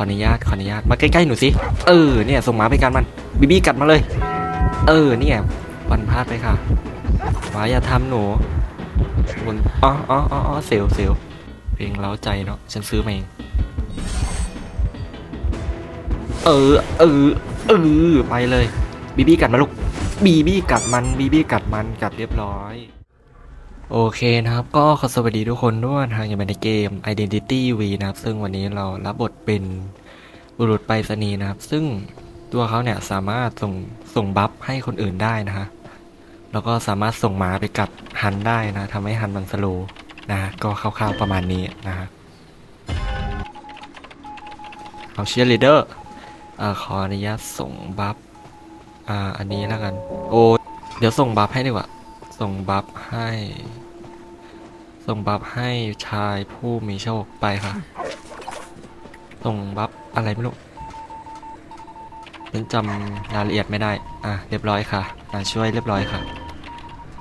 ขออนุญาตขออนุญาตมาใกล้ๆหนูสิเออเนี่ยส่งหมาไปกันมันบีบี้กัดมาเลย เออเนี่ยวันพลาดไปค่ะหมาอย่าทำหนูบนอ๋ออ๋ออ๋ออ๋อเซลลเซลลเพลงเล้าใจเนาะฉันซื้อมาเองเออเออเออไปเลยบีบี้กัดมาลูกบีบี้กัดมันบีบี้กัดมันกัดเรียบร้อย โอเคนะครับ ก็ขอสวัสดีทุกคนด้วยทางอยู่ในเกม Identity V นะครับ ซึ่งวันนี้เรารับบทเป็นบุรุษไปรษณีย์นะครับ ซึ่งตัวเขาเนี่ยสามารถส่งส่งบัฟให้คนอื่นได้นะฮะ แล้วก็สามารถส่งหมาไปกัดฮันได้นะทำให้ฮันมันสโลนะก็คร่าวๆประมาณนี้นะฮะเอาเชียร์ลีเดอร์ขออนุญาตส่งบัฟอ่าอันนี้แล้วกัน โอ้เดี๋ยวส่งบัฟให้ดีกว่า ส่งบัฟให้ ส่งบัฟให้ชายผู้มีโชคไปค่ะ ส่งบัฟอะไรไม่รู้ฉันจำรายละเอียดไม่ได้ อะ เรียบร้อยค่ะมาช่วยเรียบร้อยค่ะ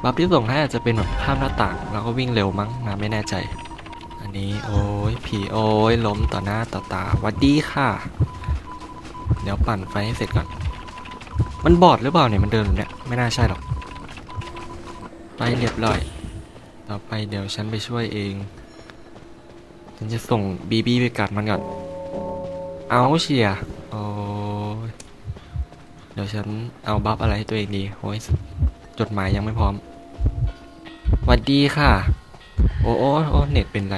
บัฟที่ส่งให้อาจจะเป็นแบบข้ามหน้าต่าง แล้วก็วิ่งเร็วมั้งนะไม่แน่ใจ อันนี้โอ้ยผีโอ้ยล้มต่อหน้าต่อตาหวัดดีค่ะ เดี๋ยวปั่นไฟให้เสร็จก่อน มันบอดหรือเปล่าเนี่ยมันเดินแบบเนี้ยไม่น่าใช่หรอก ไปเรียบร้อย ต่อไปเดี๋ยวฉันไปช่วยเอง ฉันจะส่งบีบีไปกัดมันก่อน เอาเชียโอ้ยเดี๋ยวฉันเอาบัฟอะไรให้ตัวเองดีโอ้ยจดหมายยังไม่พร้อมหวัดดีค่ะ โอ้โอ้โอ้เน็ตเป็นไร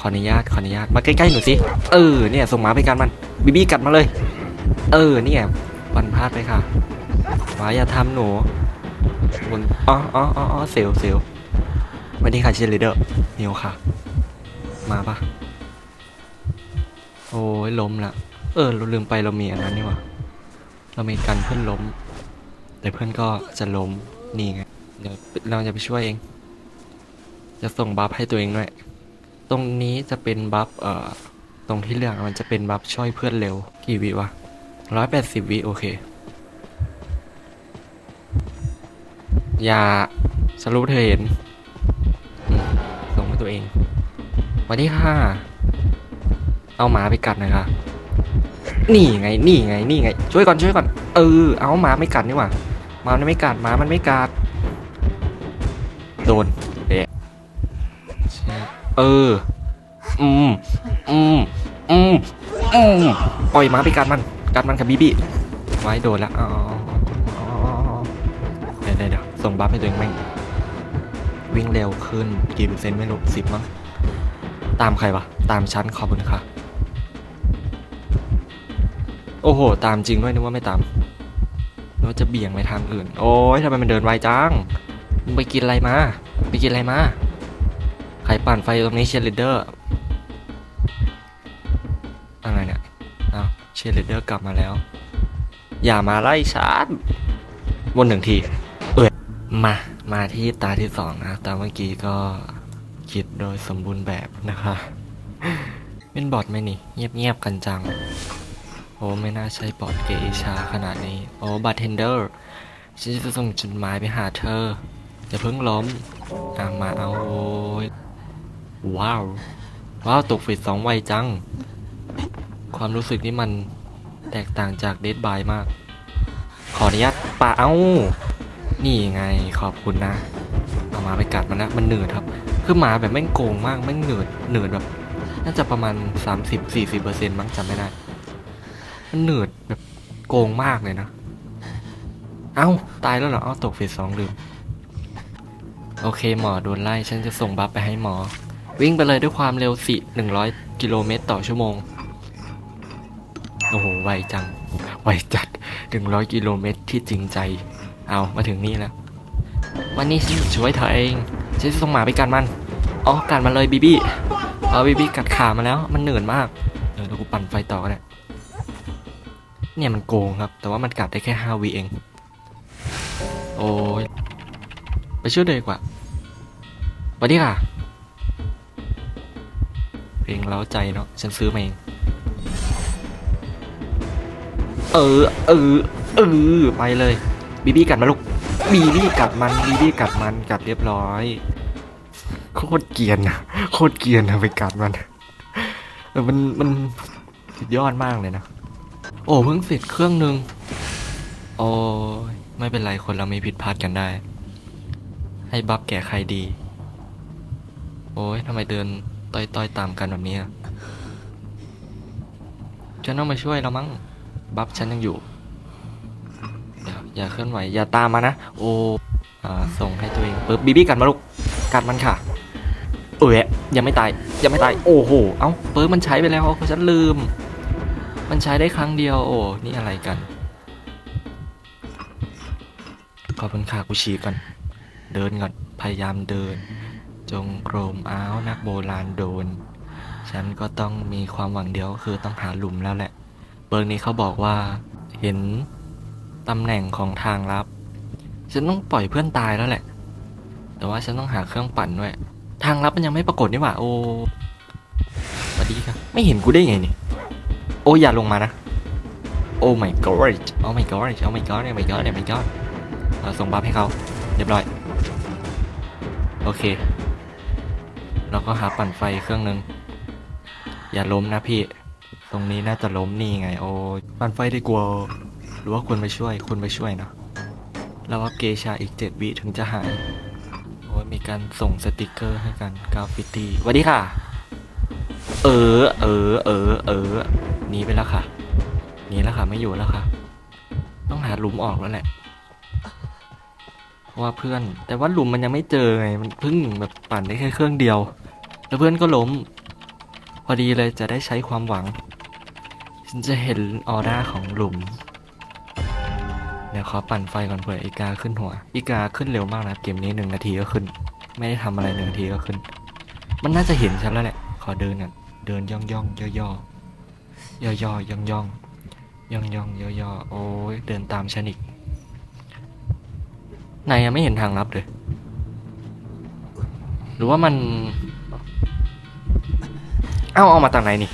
ขออนุญาตขออนุญาต มาใกล้ๆหนูสิ เออ เนี่ย ส่งหมาไปกันมัน บีบีกัดมาเลย เออ เนี่ยวันพลาดไปค่ะหมาอย่าทำหนู บนอ๋ออ๋ออ๋ออ๋อเซลเซลลสวัสดีค่ะเชียร์ลีเดอร์นิวค่ะ มาปะโอ้ยล้มละ เออเราลืมไปเรามีอันนั้นนี่หว่าเรามีกันเพื่อนล้ม แต่เพื่อนก็จะล้มนี่ไงเดี๋ยวเราจะไปช่วยเอง จะส่งบัฟให้ตัวเองด้วย ตรงนี้จะเป็นบัฟเอ่อ ตรงที่เลือกมันจะเป็นบัฟช่วยเพื่อนเร็ว กี่วิวะร้อยแปดสิบวิโอเค อย่าสรุปเธอเห็นส่งให้ตัวเอง วัสดีค่ะเอาหมาไปกัดหน่อยค่ะนี่ไง นี่ไง นี่ไง ช่วยก่อน ช่วยก่อน เออ เอาหมาไม่กัดนี่หว่าหมามันไม่กัดหมามันไม่กัด โดนเละเออ อืม อืม อืม อืม ปล่อยหมาไปกัดมัน กัดมันค่ะบีบีไว้โดนแล้วอ๋อ ส่งบัฟให้ตัวเองแม่งวิ่งเร็วขึ้นกี่เปอร์เซ็นต์ไม่รู้สิบมั้งตามใครวะ ตามชั้นขอบคุณค่ะ โอ้โห ตามจริงด้วยนึกว่าไม่ตามนึกว่าจะเบี่ยงไปทางอื่น โอ้ยทำไมมันเดินไวจังมึงไปกินอะไรมา ไปกินอะไรมาใครปั่นไฟตรงนี้เชียร์ลีดเดอร์อะไรเนี่ยเอาเชียร์ลีดเดอร์กลับมาแล้ว อย่ามาไล่ฉันวนหนึ่งที มา มาที่ตาที่สองนะตาเมื่อกี้ก็คิดโดยสมบูรณ์แบบนะคะ เป็นบอทไหมนี่ เงียบๆกันจัง โอ้ไม่น่าใช่บอทเกอิชาขนาดนี้ โอ้บาร์เทนเดอร์ฉันจะส่งจดหมายไปหาเธอ อย่าเพิ่งล้มอะมาเอาโอ้ยว้าว ว้าวตกฟิตสองไวจัง ความรู้สึกนี่มันแตกต่างจากเดดบายมาก ขออนุญาตป่าเอ้า นี่ไงขอบคุณนะ เอาหมาไปกัดมันนะมันเหนืดครับ คือหมาแบบแม่งโกงมากแม่งเหนืดเหนืดแบบ น่าจะประมาณ 30-40%เปอร์เซ็นต์มั้งจำไม่ได้มันเหนืดแบบโกงมากเลยนะ เอ้า ตายแล้วเหรอเอ้าตกเฟสสองลืม โอเคหมอโดนไล่ ฉันจะส่งบัฟไปให้หมอ วิ่งไปเลยด้วยความเร็วสิ100 กิโลเมตรต่อชั่วโมง โอ้โห ไวจัง ไวจัด 100 กิโลเมตรที่จริงใจ เอามาถึงนี่แล้ว วันนี้ฉันช่วยเธอเองฉันจะส่งหมาไปกันมันอ๋อกัดมันเลยบีบี้เอาบีบี้กัดขามาแล้ว มันเหนื่อยมากเออเดี๋ยวกูปั่นไฟต่อก็ได้เนี่ยมันโกงครับ แต่ว่ามันกัดได้แค่ห้าวิเอง โอ้ยไปช่วยเลยกว่าสวัสดีค่ะ เพลงเล้าใจเนาะฉันซื้อมาเองเออเออเออไปเลย บีบี้กัดมาลูกบีบี้กัดมันบีบี้กัดมันกัดเรียบร้อย โคตรเกียนนะโคตรเกียนนะไปกัดมันเออมันมันสุดยอดมากเลยนะ โอ้เพิ่งเสร็จเครื่องหนึ่งโอ้ยไม่เป็นไรคนเราไมีผิดพลาดกันได้ ให้บัฟแก่ใครดี โอ้ยทำไมเดินต้อยๆตามกันแบบนี้อะฉันต้องมาช่วยเรามั้งบัฟฉันยังอยู่ อย่าเคลื่อนไหวอย่าตามมานะ โอ้อ่ส่งให้ตัวเองปึ๊บบีบี้กัดมาลูกกัดมันค่ะเอ้ยยังไม่ตายยังไม่ตายโอ้โหเอ้าเปิร์กมันใช้ไปแล้วเขาฉันลืม มันใช้ได้ครั้งเดียวโอ้นี่อะไรกันขอบคุณค่ะกูฉีก่อน เดินก่อนพยายามเดิน จงโกรมอ้าวนักโบราณโดน ฉันก็ต้องมีความหวังเดียวคือต้องหาหลุมแล้วแหละ เบิร์นี้เขาบอกว่าเห็น ตำแหน่งของทางลับ ฉันต้องปล่อยเพื่อนตายแล้วแหละ แต่ว่าฉันต้องหาเครื่องปั่นด้วย ทางลับมันยังไม่ปรากฏนี่หว่า โอ้สวัสดีครับ ไม่เห็นกูได้ไงนี่โอ้อย่าลงมานะ โอ้ my god โอ้ my god โอ้ my god โอ้ my god โอ้ my god เราส่งบัฟให้เขาเรียบร้อย โอเค เราก็หาปั่นไฟเครื่องหนึ่งอย่าล้มนะพี่ ตรงนี้น่าจะล้มนี่ไง โอ้ ปั่นไฟไดีกว่า หรือว่าคุณไปช่วยคุณไปช่วยเนอะแล้วว่าเกชาอีกเจ็ดวิถึงจะหายโอ้ยมีการส่งสติกเกอร์ให้กันกราฟฟิตี้สวัสดีค่ะ เออ เออ เออ เออหนีไปแล้วค่ะหนีแล้วค่ะไม่อยู่แล้วค่ะ ต้องหาหลุมออกแล้วแหละเพราะว่าเพื่อน แต่ว่าหลุมมันยังไม่เจอไง มันเพิ่งแบบปั่นได้แค่เครื่องเดียว แล้วเพื่อนก็ล้ม พอดีเลยจะได้ใช้ความหวัง ฉันจะเห็นออร่าของหลุม เดี๋ยวขอปั่นไฟก่อนเผื่ออีกาขึ้นหัว อีกาขึ้นเร็วมากนะเกมนี้หนึ่งนาทีก็ขึ้น ไม่ได้ทำอะไรหนึ่งนาทีก็ขึ้น มันน่าจะเห็นฉันแล้วแหละ ขอเดินอะ เดินย่องย่องย่อย่อย่อย่อย่องย่องย่องย่องย่อย่อโอ้ยเดินตามฉันอีกนายยังไม่เห็นทางลับเลย หรือว่ามัน เอ้าเอามาจากไหนนี่